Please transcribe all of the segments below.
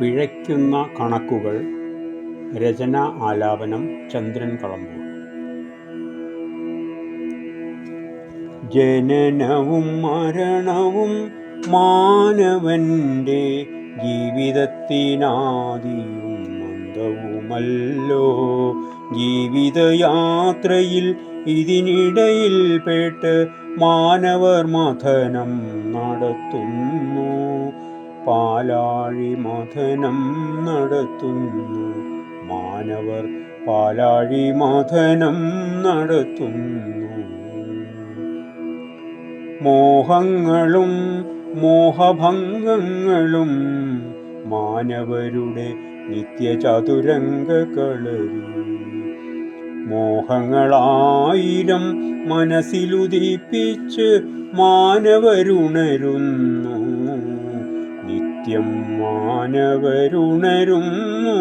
പിഴയ്ക്കുന്ന കണക്കുകൾ രചന ആലാപനം ചന്ദ്രൻ കളമ്പൂർ. ജനനവും മരണവും മാനവന്റെ ജീവിതത്തിനാദിയും മന്ദവുമല്ലോ ജീവിതയാത്രയിൽ ഇതിനിടയിൽ പെട്ട് മാനവർ മഥനം നടത്തുന്നു. പാലാഴി മഥനം നടത്തുന്നു. മാനവർ പാലാഴി മഥനം നടത്തുന്നു. മോഹങ്ങളും മോഹഭംഗങ്ങളും മാനവരുടെ നിത്യചതുരംഗ കളരി മോഹങ്ങളായിരം മനസ്സിലുദിപ്പിച്ച് മാനവരുണരുന്നു. നിത്യം മാനവരുണരുന്നു.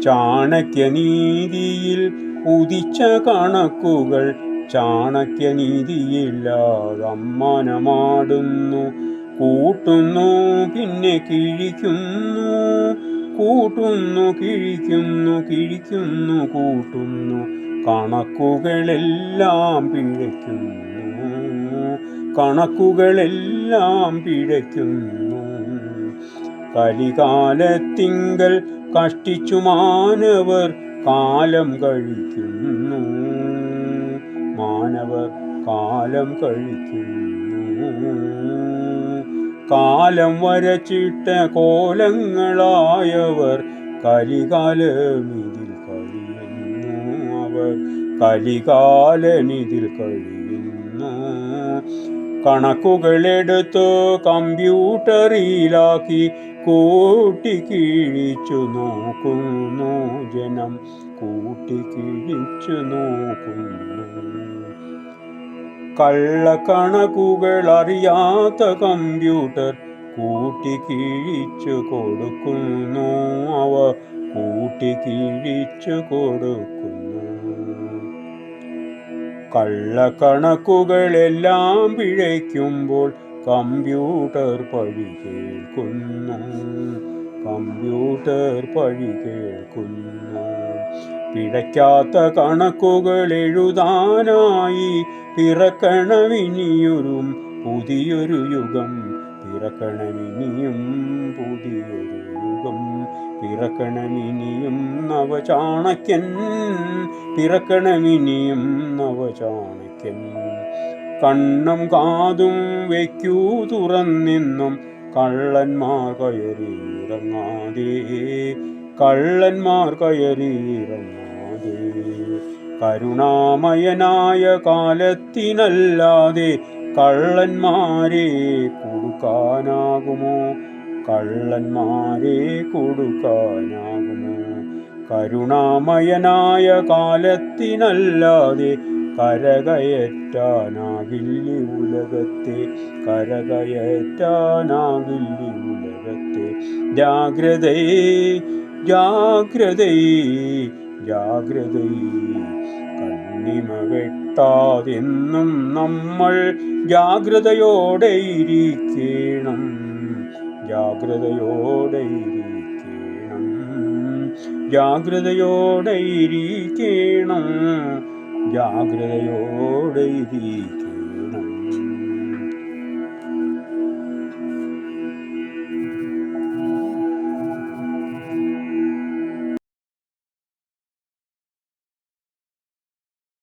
ചാണക്യനീതിയിൽ ഉദിച്ച കണക്കുകൾ ചാണക്യനീതിയില്ലാതമ്മാനമാടുന്നു കൂട്ടുന്നു പിന്നെ കിഴിക്കുന്നു. കൂട്ടുന്നു കിഴിക്കുന്നു കിഴിക്കുന്നു കൂട്ടുന്നു. കണക്കുകളെല്ലാം പിഴയ്ക്കുന്നു. കണക്കുകളെല്ലാം പിഴയ്ക്കുന്നു. കലികാലത്തിങ്കൽ കഷ്ടിച്ചു മാനവർ കാലം കഴിക്കുന്നു. മാനവർ കാലം കഴിക്കുന്നു. കാലം വരച്ചിട്ട കോലങ്ങളായവർ കലികാലമിതിൽ കഴിയുന്നു. അവർ കലികാലമിതിൽ കഴിയുന്നു. കണക്കുകളെടുത്ത് കമ്പ്യൂട്ടറിലാക്കി കൂട്ടി കിഴിച്ചു നോക്കുന്നു ജനം. കൂട്ടി കിഴിച്ചു നോക്കുന്നു. കള്ളക്കണക്കുകൾ അറിയാത്ത കമ്പ്യൂട്ടർ കൂട്ടി കിഴിച്ചു കൊടുക്കുന്നു. അവ കൂട്ടി കിഴിച്ചു കൊടുക്കുന്നു. കള്ളക്കണക്കുകളെല്ലാം പിഴയ്ക്കുമ്പോൾ കമ്പ്യൂട്ടർ പഴി കേൾക്കുന്നു. കമ്പ്യൂട്ടർ പഴി കേൾക്കുന്നു. പിഴയ്ക്കാത്ത കണക്കുകൾ എഴുതാനായി പിറക്കണമിനിയൊരും പുതിയൊരു യുഗം. പിറക്കണമിനിയും പുതിയൊരു യുഗം പിറക്കണമിനിയും നവചാണക്യൻ പിറക്കണമിനിയും നവചാണക്യൻ. കണ്ണും കാതും വയ്ക്കൂ തുറന്നിന്നും കള്ളന്മാർ കയറിയിറങ്ങാതെ കള്ളന്മാർ കയറിയിറങ്ങാതെ. കരുണാമയനായ കാലത്തിനല്ലാതെ കള്ളന്മാരെ കൊടുക്കാനാകുമോ? കള്ളന്മാരെ കൊടുക്കാനാകുമോ? കരുണാമയനായ കാലത്തിനല്ലാതെ കരകയറ്റാനാകില്ല ഉലകത്തെ? കരകയറ്റാനാകില്ല ഉലകത്തെ? ജാഗ്രതയെ ജാഗ്രതയെ ജാഗ്രതയെ കണ്ണിമ വെട്ടാതെന്നും നമ്മൾ ജാഗ്രതയോടെ ഇരിക്കണം. ജാഗ്രതയോടെ ഇരിക്കണം ജാഗ്രതയോടെ ഇരിക്കണം ജാഗ്രതയോടെ ഇരിക്കണം